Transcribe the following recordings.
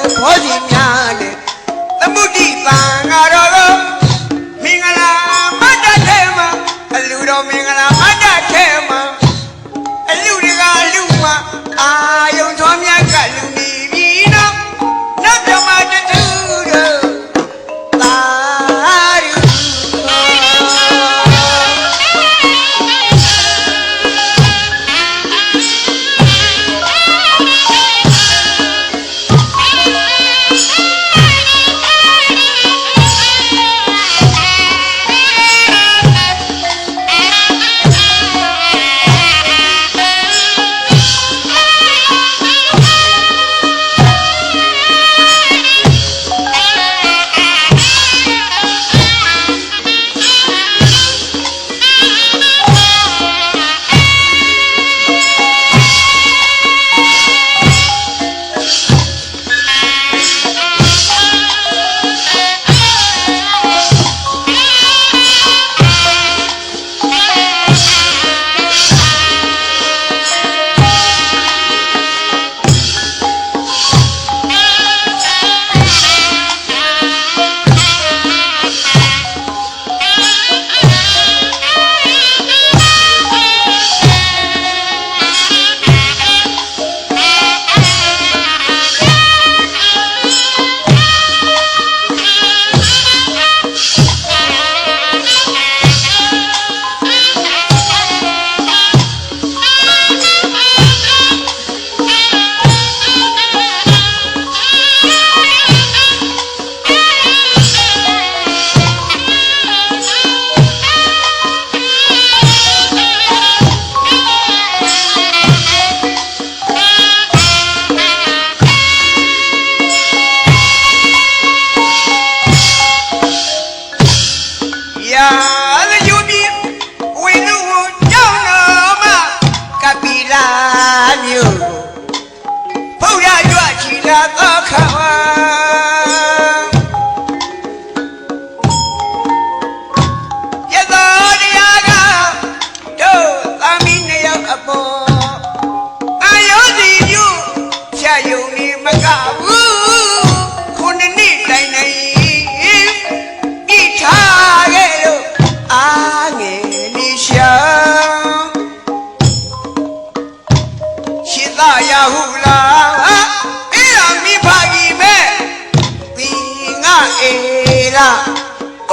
ခဲဝဲ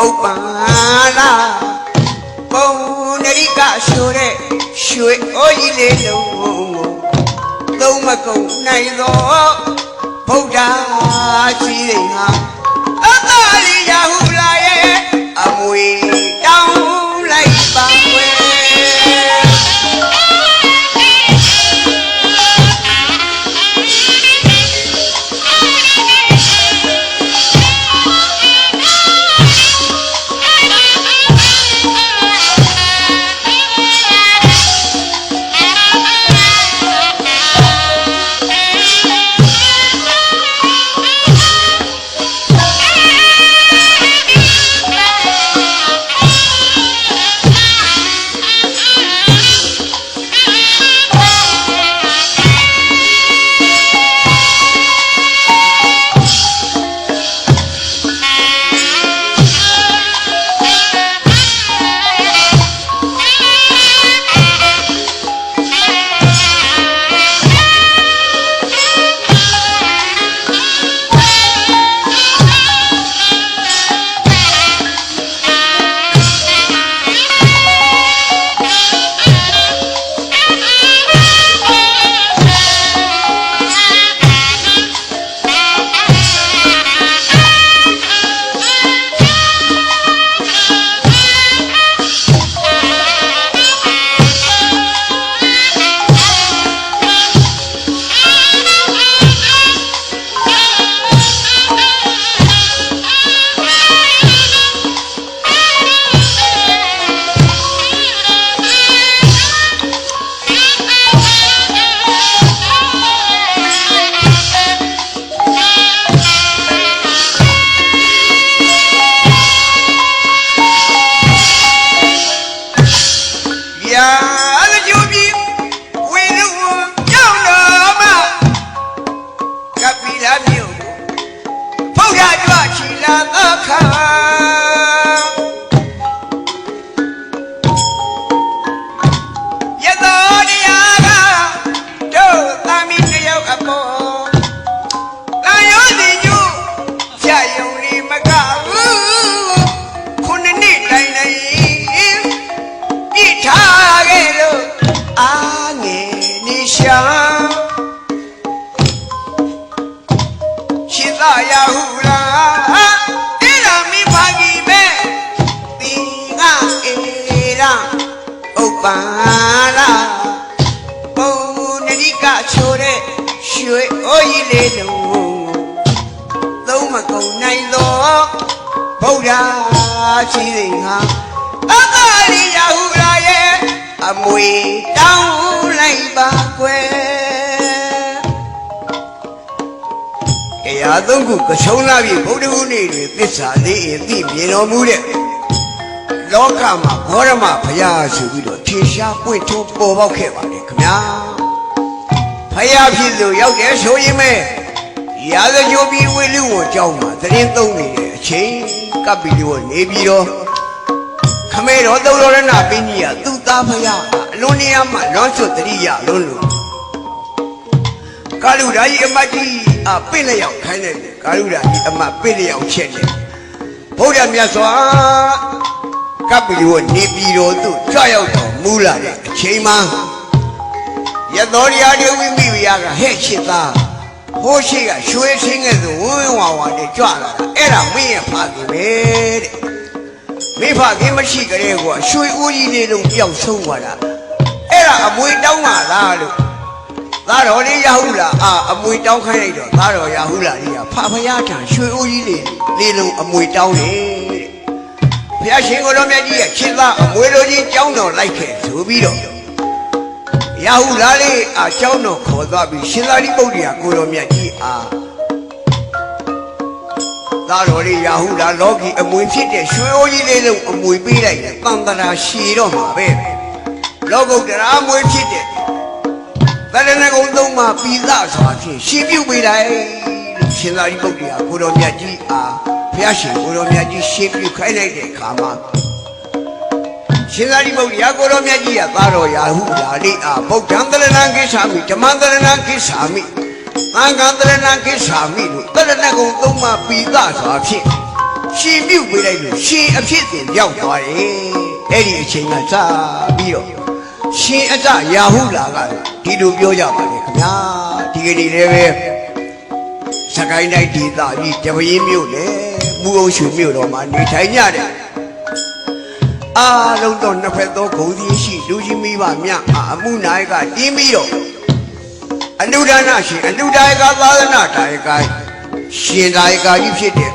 ဥပ္ပါလာပုံနရိကဆိုတဲ့ရွှေအိုးကြီးလေးလုံးကိုသုံးမကုန်နိုင်သောဗုဒ္ဓကြီးတွေဟာအသာလီယာဟုလာရဲ့အမွေတောင်း ပ္ပါလာပုံနရိကချိုတဲ့ရွှေအိုးကြီးလေးလုံးသုံးမကုန်နိုင်သောဗုဒ္ဓကြီးတွေဟာအသာလီယာဟုလာရဲ့အမွေတောင်းလိုက်ပါကွယ်တရားသုံးခုကချုံလာပြီဗုဒ္ဓဟူးနေ့တွေသစ္စာလေးအသိမြင်တော်မူတဲ့ လောကမှာဘောရမဘုရားဆိုပြီးတော့ထင်ရှားပွင့်ထွန်းပေါ်ပေါက်ခဲ့ပါတယ်ခင်ဗျာဖယားဖြစ်လို့ရောက်တယ်ဆိုရင်မဲ့ရာဇဂိုပြည်ဝေလူဝန်ကြောင်းမှာသတင်းသုံးနေတဲ့အချိန်ကပ်ပြီးတော့နေပြီးတော့ခမဲတော်သုံးတော်ရဏပင်းကြီးကသူ့သားဖယားအလွန်နေရာမှာလွန်ဆွတ်တရိယာလွန်းလို့ကာလူဓာကြီးအမတ်ကြီးအပင့်လျောက်ခိုင်းတယ်ကာလူဓာကြီးအမတ်ပင့်လျောက်ချက်တယ်ဘုရားမြတ်စွာ ကပ်ပြီးတော့နေပြည်တော်သူကြွရောက်တော်မူလာတဲ့အချိန်မှာရတော်ရီယာတွေဝိမိဝိယကဟဲ့ချစ်သားဟိုးရှိကရွှေချင်းကဲဆိုဝင်းဝါဝါနဲ့ကြွလာတာအဲ့ဒါမင်းရဲ့ဖခင်ပဲတဲ့မိဖခင်မရှိကြတဲ့ကွာရွှေဦးကြီးလေးလုံးပျောက်ဆုံးသွားတာအဲ့ဒါအမွေတောင်းပါလားလို့သားတော်လေးရဟုလားအာအမွေတောင်းခိုင်းလိုက်တော့သားတော်ရဟုလားကြီးကဖဖယားထံရွှေဦးကြီးလေးလေးလုံးအမွေတောင်းတယ်တဲ့ ဘုရားရှင်ကိုယ်တော်မြတ်ကြီးရဲ့ရှင်သားအမွေလိုကြီးကြောင်းတော်လိုက်ခဲ့ဆိုပြီးတော့ရဟုလားလေးအာကြောင်းတော်ခေါ်သွားပြီးရှင်သာရိပုတ္တရာကိုယ်တော်မြတ်ကြီးအာသားတော်လေးရာဟုလာလောကီအမွေဖြစ်တဲ့ရွှေအိုးကြီးလေးလုံးအမွေပေးလိုက်တယ်တန်တရာရှည်တော့မှာပဲလောကုတ္တရာအမွေဖြစ်တဲ့သရဏဂုံသုံးမှာပြီးသားစွာဖြင့်ရှင်းပြုပေးလိုက်လို့ရှင်သာရိပုတ္တရာကိုတော်မြတ်ကြီးအား ဘုရားရှင်ကိုတော်မြတ်ကြီးရှင်းပြုခိုင်းလိုက်တဲ့အခါမှာရှင်သာရိပုတ္တရာကိုတော်မြတ်ကြီးကသားတော်ရာဟုလာလေးအားဗုဒ္ဓံတရဏံကိစ္ဆာမိဓမ္မံတရဏံကိစ္ဆာမိသံဃာတရဏကိစ္ဆာမိလို့တရဏဂုံသုံးပါးပိသစွာဖြင့်ရှင်ပြုတ်ပေးလိုက်လို့ရှင်အဖြစ်တင်ရောက်သွားတယ်အဲ့ဒီအချိန်ကစပြီးတော့ရှင်အတရာဟုလာကဒီလိုပြောကြပါလေခင်ဗျာဒီကနေ့လည်းပဲ စကိုင်းတိုင်းဒေသကြီးတပင်းမြို့လေမူအောင်ရွှေမြို့တော်မှာနေထိုင်ကြတယ်အားလုံးတော့နှစ်ဖက်သောဂုံစီရှိလူကြီးမိဘမြအားအမှုနိုင်ကတင်းပြီးတော့အနုဒါနရှင်အနုဒါယကသာသနာဒါယကရှင်ဒါယကကြီးဖြစ်တယ်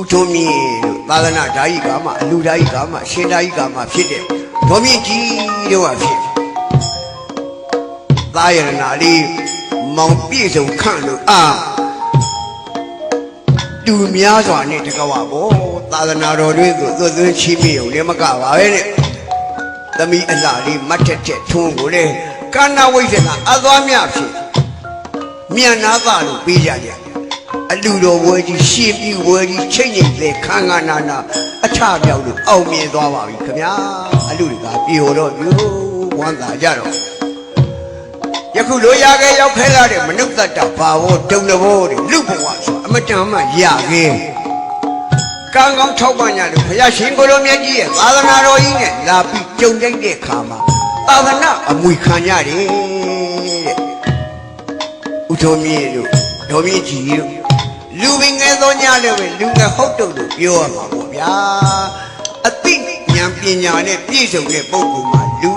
ဥထုံးမြင့်လို့သာသနာဒါယကမှအနုဒါယကမှရှင်ဒါယကမှဖြစ်တယ်ဒေါ်မြင့်ကြီးတို့ကဖြစ်တယ်သာယရနာလေးမောင်ပြည့်စုံခန့်လို့အာ တူများစွာနဲ့တကဝဘောသာသနာတော်တွေသို့သွတ်သွင်းချီးမြှေုံလည်းမကပါပဲနဲ့သမီးအလှလေးမတ်တက်တက်ထွန်းကိုလေကာနာဝိဇ္ဇနာအသွားမြဖြစ်မြန်နာသလို့ပေးကြကြအလူတော်ဝဲကြီးရှေးပြူဝဲကြီးချိတ်ညိတ်တဲ့ခန်းကနာနာအထပြောက်လို့အောင်မြင်သွားပါပြီခင်ဗျာအလူတွေကပြေတော့ပြိုဝမ်းသာကြတော့ ယခုလိုရခဲ့ရောက်ခဲလာတဲ့မနုဿတ္တဘာဝဒုံတဘောတွေလူဘဝဆိုအမတန်မှရခဲ့ကံကောင်းထောက်ပံ့ကြလို့ဘုရားရှင်ကိုလိုမြတ်ကြီးရဲ့သာသနာတော်ကြီးနဲ့လာပြီးကြုံတိုက်တဲ့အခါမှာသာသနာအမွေခံရတယ်တဲ့ဥထုံးမြင့်တို့ဒေါ်မြင့်ကြီးတို့လူပင်ငယ်သောညလည်းပဲလူငယ်ဟုတ်တုတ်လို့ပြောရမှာပေါ့ဗျာအသိဉာဏ်ပညာနဲ့ပြည့်စုံတဲ့ပုဂ္ဂိုလ်မှာလူ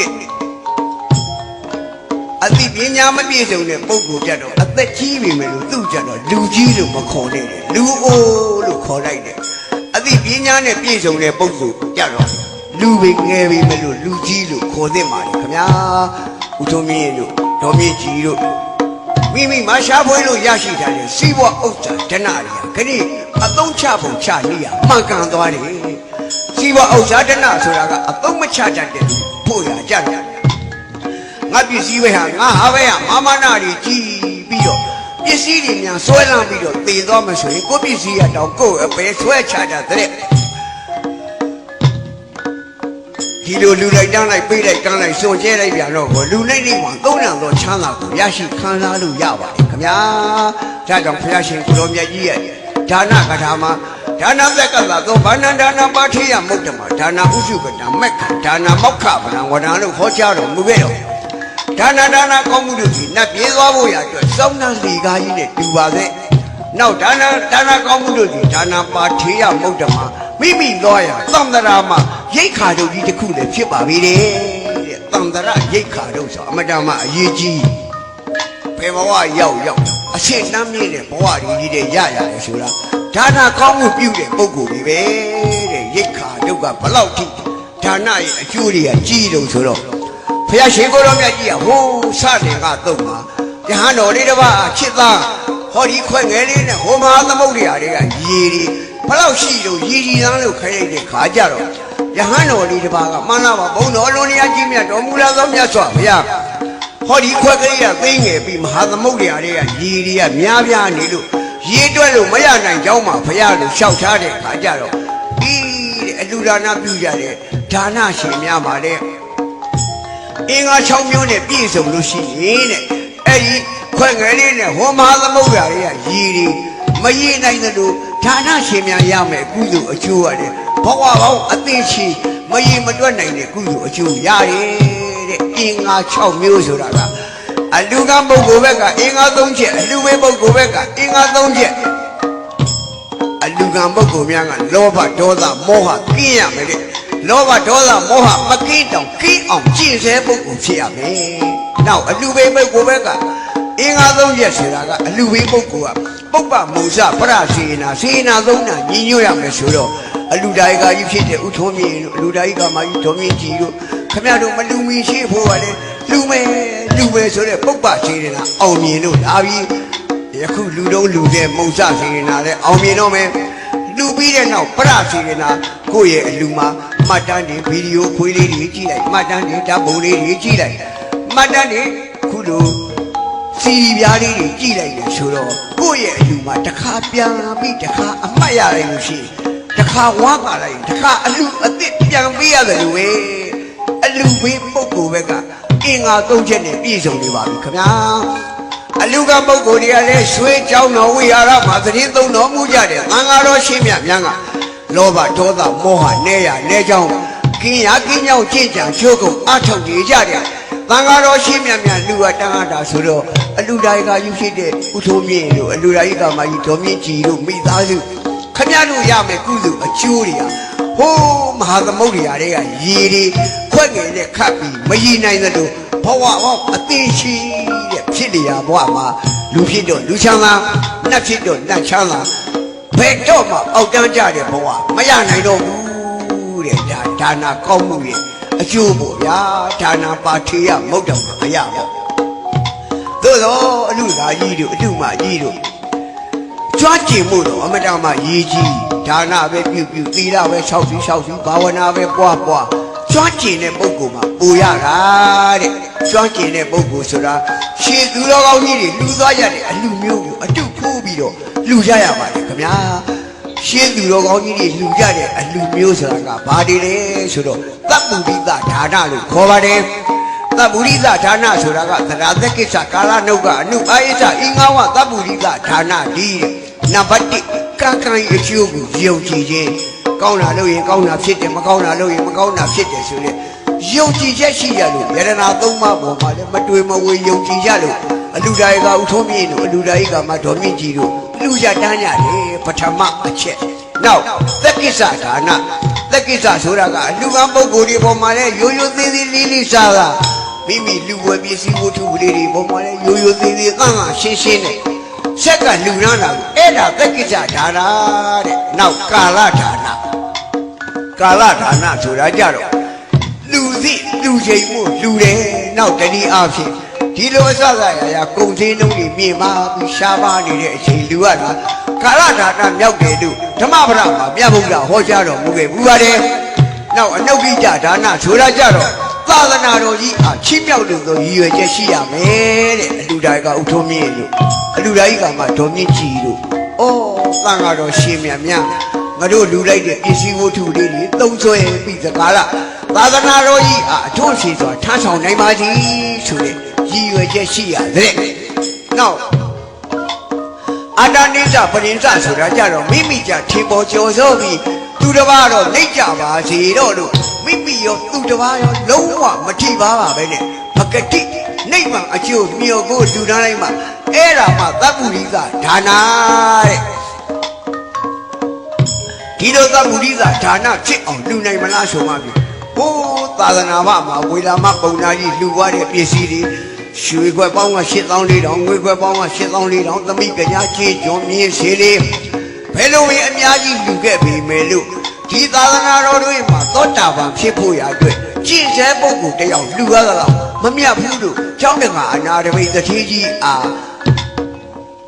တဲ့ အသိပညာမပြည့်စုံတဲ့ပုဂ္ဂိုလ်ကြတော့အသက်ကြီးပြီမယ်လို့သူ့ကြတော့လူကြီးလို့မခေါ်နဲ့တယ်လူအိုးလို့ခေါ်လိုက်တယ်အသိပညာနဲ့ပြည့်စုံတဲ့ပုဂ္ဂိုလ်ကြတော့လူပဲငယ်ပြီမယ်လို့လူကြီးလို့ခေါ်သင့်ပါတယ်ခင်ဗျာဦးထုံးမြင့်တို့ဒေါ်မြင့်ကြီးတို့မိမိမရှားဖွေးလို့ရရှိထားတဲ့စီးပွားဥစ္စာဒနာတွေကခဏအသုံးချပုံချနေရမှန်ကန်သွားတယ်စီးပွားဥစ္စာဒနာဆိုတာကအသုံးမချတတ်တဲ့ဖို့ရကြတယ် ငါပစ္စည်းပဲဟာငါဟာပဲဟာမာမနာတွေကြီးပြီးတော့ပစ္စည်းတွေများဆွဲလန်းပြီးတော့တည်သွားမှဆိုရင်ကိုယ့်ပစ္စည်းရတောင်ကိုယ့်အပဲဆွဲချတာတဲ့ဒီလိုလူလိုက်တန်းလိုက်ပေးလိုက်တန်းလိုက်စွန်ကျဲလိုက်ပြန်တော့ဘောလူလိုက်နေမှာသုံးနံတော့ချမ်းသာကိုရရှိခံစားလို့ရပါတယ်ခင်ဗျာဒါကြောင့်ဘုရားရှင်ကိုတော်မြတ်ကြီးရဲ့ဒါနကထာမှာဒါနသက်ကသာသောဘာနန္ဒါနပါထိယမုတ်တမဒါနဥစုကတမက်ခဒါနမောက္ခဗလံဝဒံလို့ခေါ်ကြတော်မူခဲ့တော် ဒါနဒါနကောင်းမှုတို့ကြီးနတ်ပြေးသွားဖို့ရအတွက်စောင်းနှံလေကားကြီးနဲ့တူပါစေ။နောက်ဒါနဒါနကောင်းမှုတို့ကြီးဒါနပါထေယမုဒ္ဓမှာမိမိသွားရသံတရာမှာရိတ်ခါတို့ကြီးတစ်ခုလည်းဖြစ်ပါပြီတဲ့။သံတရာရိတ်ခါတို့ဆိုအမတန်မှအရေးကြီးဘယ်ဘဝရောက်ရောက်အရှင်းနှမ်းမြင့်တဲ့ဘဝကြီးကြီးတဲ့ရရတယ်ဆိုတာဒါနကောင်းမှုပြုတဲ့ပုဂ္ဂိုလ်တွေပဲတဲ့ရိတ်ခါတို့ကဘလောက်ထိဒါနရဲ့အကျိုးတွေကကြီးတော့ဆိုတော့ ဖះရှင်ကိုတော်မြတ်ကြီးကဟိုးစတယ်ကတော့မှာယဟန်တော်လေးတစ်ပါးချစ်သားဟောဒီခွက်ငယ်လေးနဲ့ဟိုမဟာသမုဒ္ဒရာတွေကရေဒီဘလောက်ရှိလို့ရည်ရည်သားလို့ခိုင်းလိုက်တဲ့ခါကြတော့ယဟန်တော်လေးတစ်ပါးကမှန်လားပါဘုံတော်လုံးတရားကြီးမြတ်တော်မူလာသောမြတ်စွာဘုရားဟောဒီခွက်ကလေးကသိငယ်ပြီးမဟာသမုဒ္ဒရာတွေကရေတွေကများပြားနေလို့ရေတွက်လို့မရနိုင်ကြောင်းမှာဘုရားလို့လျှောက်ထားတဲ့ခါကြတော့ဒီတဲ့အလူဒါနပြုကြတဲ့ဒါနရှင်များပါတဲ့ အင်္ဂါ6မျိုးနဲ့ပြည့်စုံလို့ရှိရင်တဲ့အဲ့ဒီခွက်ငယ်လေးနဲ့ဟောမဟာသမုဒ္ဒရာတွေကရည်ရီမရည်နိုင်သလိုဌာနရှင်များရမယ်ကုသိုလ်အကျိုးရတယ်ဘဝပေါင်းအသိရှိမရည်မတွက်နိုင်တဲ့ကုသိုလ်အကျိုးရတယ်တဲ့အင်္ဂါ6မျိုးဆိုတာကအလူကပုဂ္ဂိုလ်ဘက်ကအင်္ဂါ3ချက်အလူဝေပုဂ္ဂိုလ်ဘက်ကအင်္ဂါ3ချက်အလူကံပုဂ္ဂိုလ်များကလောဘဒေါသမောဟကင်းရမယ်တဲ့ လောဘဒေါသမောဟမကင်းတောင်ကင်းအောင်ကြည်စဲပုဂ္ဂိုလ်ဖြစ်ရမယ်။နောက်အလူဘေးပုဂ္ဂိုလ်ဘက်ကအင်္ဂါသုံးချက်ဆိုတာကအလူဘေးပုဂ္ဂိုလ်ကပုပ္ပမုဇပရစေနာစေနာသုံးနာညီညွတ်ရမယ်ဆိုတော့အလူဒါယကကြီးဖြစ်တဲ့ဥထုံးမြေတို့အလူဒါယကမကြီးဒေါ်မြင့်ကြီးတို့ခမရတို့မလူမီရှိဖို့ကလည်းလူမဲလူမဲဆိုတဲ့ပုပ္ပစေနာအောင်မြင်လို့လာပြီယခုလူတုံးလူတဲ့မုံစစေနာလည်းအောင်မြင်တော့မယ်လူပြီးတဲ့နောက်ပရစီရနာကိုယ့်ရဲ့အလူမှာ မှတ်တမ်းတွေဗီဒီယိုခွေးလေးတွေကြည့်လိုက်မှတ်တမ်းတွေဓာတ်ပုံလေးတွေကြည့်လိုက်မှတ်တမ်းတွေခုလိုစီပြားလေးတွေကြည့်လိုက်တယ်ဆိုတော့ကိုယ့်ရဲ့အလူမှာတစ်ခါပြန်ပြီးတစ်ခါအမှတ်ရလိုက်လို့ရှိရင်တစ်ခါဝါပါလိုက်ရင်တစ်ခါအလူအစ်စ်ပြန်ပေးရတယ်လို့ပဲအလူဘေးပုဂ္ဂိုလ်ဘက်ကအင်္ဂါသုံးချက်နဲ့ပြည့်စုံနေပါပြီခင်ဗျာအလူကပုဂ္ဂိုလ်တွေကလည်းရွှေကြောင်းတော်ဝိဟာရမှာသတင်းသုံးတော်မူကြတယ်သံဃာတော်ရှင်းမြတ်များက လောဘဒေါသမောဟနဲရနဲကြောင်းကင်းရကင်းကြောင်းကြင်ကြံချိုးကုန်အထုတ်နေကြတယ်သံဃာတော်ရှင်းမြတ်များလူဝတ္တန်ဟာတာဆိုတော့အလူတိုင်းကယူရှိတဲ့ဥထုံးမြင့်တို့အလူတိုင်းကမှကြီးဒေါ်မြင့်ကြီးတို့မိသားစုခမရတို့ရမယ်ကုသိုလ်အကျိုးတွေကဟိုးမဟာသမုဒ္ဒရာတွေကရေတွေခွက်ငယ်နဲ့ခတ်ပြီးမရည်နိုင်သလိုဘဝဘောအသေးရှိတဲ့ဖြစ်နေရဘဝမှာလူဖြစ်တော့လူချမ်းသာနတ်ဖြစ်တော့နတ်ချမ်းသာ ဘယ်တော့မှအောက်တန်းကြတဲ့ဘဝမရနိုင်တော့ဘူးတဲ့ဒါဒါနာကောင်းမှုရဲ့အကျိုးပေါ့ဗျာဒါနာပါထေရမုတ်တော်မရပါသို့တော့အလူသားကြီးတို့အလူမကြီးတို့ကြွားကျင်မှုတော့အမတမရေးကြီးဒါနာပဲပြုပြုသီလပဲ၆စီ၆စီဘာဝနာပဲပွားပွား ကြွားကျင်တဲ့ပုဂ္ဂိုလ်မှာပူရတာတဲ့ကြွားကျင်တဲ့ပုဂ္ဂိုလ်ဆိုတာရှေးသူတော်ကောင်းကြီးတွေလူသွားရတဲ့အလူမျိုးကိုအတုခိုးပြီးတော့လူကြရပါတယ်ခင်ဗျာရှင်းသူတော်ကောင်းကြီးတွေလူကြတဲ့အလူမျိုးဆိုတာကဘာတွေလဲဆိုတော့တပ်ပုရိသဒါနလို့ခေါ်ပါတယ်သဗ္ဗုရိသဒါနဆိုတာကသရသက္ကိစ္စကာလနုကအနုအာယိသအင်္ဂါဝသဗ္ဗုရိသဒါနဒီတဲ့နံပါတ်1ကံကံအကျိုးကိုယုံကြည်ခြင်း ကောင်းတာလုပ်ရင်ကောင်းတာဖြစ်တယ်မကောင်းတာလုပ်ရင်မကောင်းတာဖြစ်တယ်ဆိုတဲ့ယုံကြည်ချက်ရှိရလို့ယရနာသုံးပါးပေါ်မှာလည်းမတွေ့မဝေယုံကြည်ရလို့အလူဒါယကဥထုံးမြင့်တို့အလူဒါယကမတော်မြင့်ကြီးတို့လူရတန်းရတယ်ပထမအချက်နောက်သက္ကိစ္စဒါနသက္ကိစ္စဆိုတာကအလူကံပုဂ္ဂိုလ်တွေပေါ်မှာလည်းရိုးရိုးသေးသေးလေးလေးစားတာမိမိလူဝယ်ပစ္စည်းဝတ္ထုပလေးတွေပေါ်မှာလည်းရိုးရိုးသေးသေးသန့်ကရှင်းရှင်းနဲ့ဆက်ကလူရမ်းတာကိုအဲ့ဒါသက္ကိစ္စဒါနတဲ့နောက်ကာလဒါန ကာလဒါနဆိုတာကြတော့လူသိလူချိန်မှုလူတယ်နောက်တတိအားဖြင့်ဒီလိုအစစရာရာကုံစင်းလုံးတွေမြင်ပါပြီးရှားပါနေတဲ့အချိန်လူရတာကာလဒါနမြောက်တယ်လို့ဓမ္မပဒမှာမြတ်ဗုဒ္ဓဟောကြားတော်မူခဲ့ဘူးပါတယ်နောက်အနုကိကြဒါနဆိုတာကြတော့သာသနာတော်ကြီးအားချီးမြှောက်လို့ဆိုရည်ရွယ်ချက်ရှိရမယ်တဲ့အလူတိုင်းကဥထုံးမြင့်လို့အလူတိုင်းကမှဒေါ်မြင့်ကြီးလို့ဩသံဃာတော်ရှင်မြတ်များ ငါတို့လူလိုက်တဲ့ပစ္စည်းဝတ္ထုလေးတွေသုံးဆွဲပြီးသကားလားသာသနာတော်ကြီးအားအထွတ်ရှိစွာထမ်းဆောင်နိုင်ပါသည်ဆိုတဲ့ရည်ရွယ်ချက်ရှိရတဲ့နောက်အာတနိစ္စပရိစ္ဆဆိုတာကြတော့မိမိကြထေပေါ်ကျော်စောပြီးသူတစ်ပါးတော့နှိတ်ကြပါစေတော့လို့မိမိရောသူတစ်ပါးရောလုံးဝမထိပါပါပဲနဲ့ပကတိနှိတ်မှအကျိုးမြော်ကိုလူသားတိုင်းမှာအဲ့ဒါမှသဗ္ဗုရိသဒါနာတဲ့ ဒီလိုသဗ္ဗုရိသဒါနဖြစ်အောင်လူနိုင်မလားဆိုမှပြီဟိုးသာသနာ့ဘမှာဝေလာမပုံနာကြီးလှူသွားတဲ့ပစ္စည်းတွေရွှေခွက်ပေါင်းက8400ငွေခွက်ပေါင်းက8400သမိကညာကြေးကျွန်းမြင်းစီလေးဘယ်လိုဝင်အများကြီးလှူခဲ့ပြီမယ်လို့ဒီသာသနာတော်တွေမှာသောတာပန်ဖြစ်ဖို့ရအတွက်ကြည်စဲပုဂ္ဂိုလ်တယောက်လှူရသလားမမြတ်ဘူးလို့ကျောင်းတကအနာတပိတ်တတိကြီးအား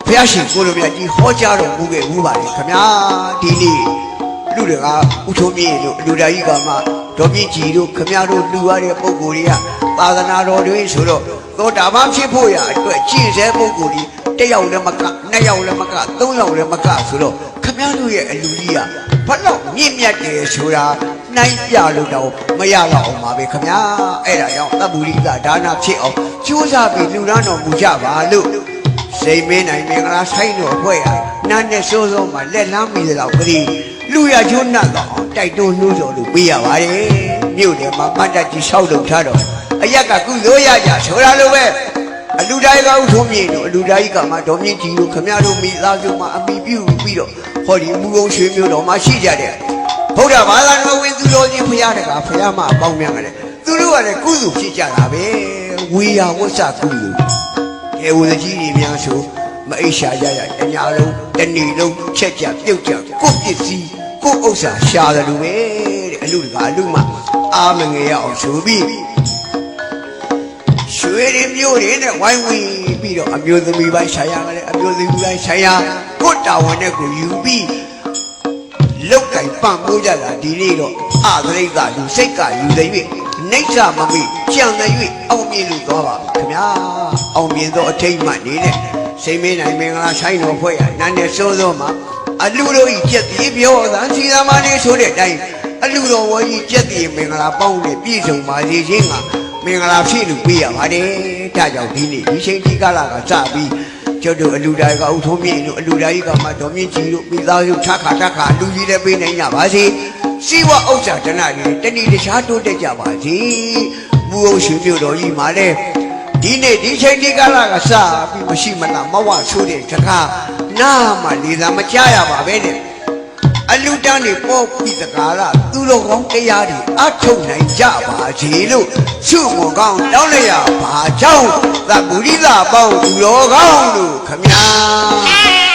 ဘုရားရှင်ကိုလိုမြတ်ကြီးဟောကြားတော်မူခဲ့ဘူးပါလေခမညာဒီနေ့ လူတွေကဥထုံးမြင့်တို့လူဓာကြီးကမှဒေါ်မြင့်ကြီးတို့ခမညာတို့လူရတဲ့ပုံကိုယ်တွေကသာသနာတော်တွေဆိုတော့သောတာပန်ဖြစ်ဖို့ရအတွက်ကြည်စဲပုံကိုယ်ကြီးတစ်ယောက်လည်းမကနှစ်ယောက်လည်းမကသုံးယောက်လည်းမကဆိုတော့ခမညာတို့ရဲ့အလူကြီးကဘလောက်မြင့်မြတ်တယ်ဆိုတာနိုင်ပြလို့တော့မရတော့အောင်ပါပဲခမညာအဲ့ဒါကြောင့်သဗ္ဗူရိကဒါနဖြစ်အောင်ကြိုးစားပြီးလူရန်တော်မူကြပါလို့စိတ်မင်းနိုင်မင်္ဂလာဆိုင်တော်ဖွဲ့ရနာနဲ့စိုးစိုးမှလက်လမ်းမိတဲ့တော့ကလေး လူရချိုးနှတ်တော့တိုက်တွန်းနှိုးဆော်လို့ပေးရပါတယ်မြို့တယ်မှာမတ်တက်ကြီးလျှောက်လုပ်ထားတော့အရက်ကကုသိုလ်ရကြဆိုတာလိုပဲအလူတိုင်းကဥထုံးမြင့်တို့အလူတိုင်းကမှဒေါ်မြင့်ကြီးတို့ခမရတို့မိသားစုမှအမိပြုပြီးတော့ဟောဒီမူကုံရွှေမျိုးတော်မှာရှိကြတယ်ဗုဒ္ဓဘာသာတော်ဝင်သူတော်ချင်းဖရာတကဖရာမအပေါင်းများတယ်သူတို့ကလည်းကုသိုလ်ဖြစ်ကြတာပဲဝေယဝဆကုသိုလ်အဲဝဇကြီးတွေများဆိုမအိရှာရရတညာလုံးတဏီလုံးချက်ကြပြုတ်ကြကိုယ့်ပစ္စည်း ကိုယ့်ဥစ္စာရှာတယ်လို့ပဲတဲ့အလူတကာအလူမအာမငယ်ရအောင်ဆိုပြီးရွှေတွေမျိုးတွေနဲ့ဝိုင်းဝန်းပြီးတော့အမျိုးသမီးပိုင်းရှာရမယ်အမျိုးသမီးပိုင်းရှာရကိုယ့်တာဝန်နဲ့ကိုယူပြီးလောက်ကင်ပန့်ပိုးကြတာဒီနေ့တော့အသရိတ်ကလူစိတ်ကယူတဲ့၍နှိမ့်စာမမိကြံတဲ့၍အောင်မြင်လို့သွားပါခင်ဗျာအောင်မြင်သောအထိတ်မှနေတဲ့စိတ်မင်းနိုင်မင်္ဂလာဆိုင်တော်ဖွဲ့ရနန်းနဲ့စိုးစိုးမှာ အလူတို့ဤကြက်တိပြောသာစီသာမလေးဆိုတဲ့အတိုင်းအလူတော်ဝကြီးကြက်တိမင်္ဂလာပေါင်းနဲ့ပြည့်စုံပါစေခြင်းကမင်္ဂလာဖြစ်လို့ပြရပါတယ်ဒါကြောင့်ဒီနေ့ဒီချိန်ဒီကာလကစပြီးကျော်တို့အလူတိုင်းကအုပ်ထုံးမြင့်တို့အလူတိုင်းကမှတော်မြင့်ကြီးတို့မိသားစုထခါထခါလူကြီးလည်းပေးနိုင်ကြပါစေစီဝဥစ္စာတဏှာတွေတဏီတခြားတိုးတက်ကြပါစေမူအောင်ရှင်မြို့တော်ကြီးမှာလည်း ဒီနေ့ဒီချိန်ဒီကာလကစပြီးမရှိမလားမဝဆိုးတဲ့တခါနာမှလေသာမကြရပါပဲနဲ့အလူတန်းနေပေါ်ပြီးတကားလားသူတော်ကောင်းတရားတွေအထုတ်နိုင်ကြပါစေလို့ရှုမကောင်းတောင်းလိုက်ရပါကြောင်းသဗ္ဗုရိသပေါင်းသူတော်ကောင်းလို့ခမညာ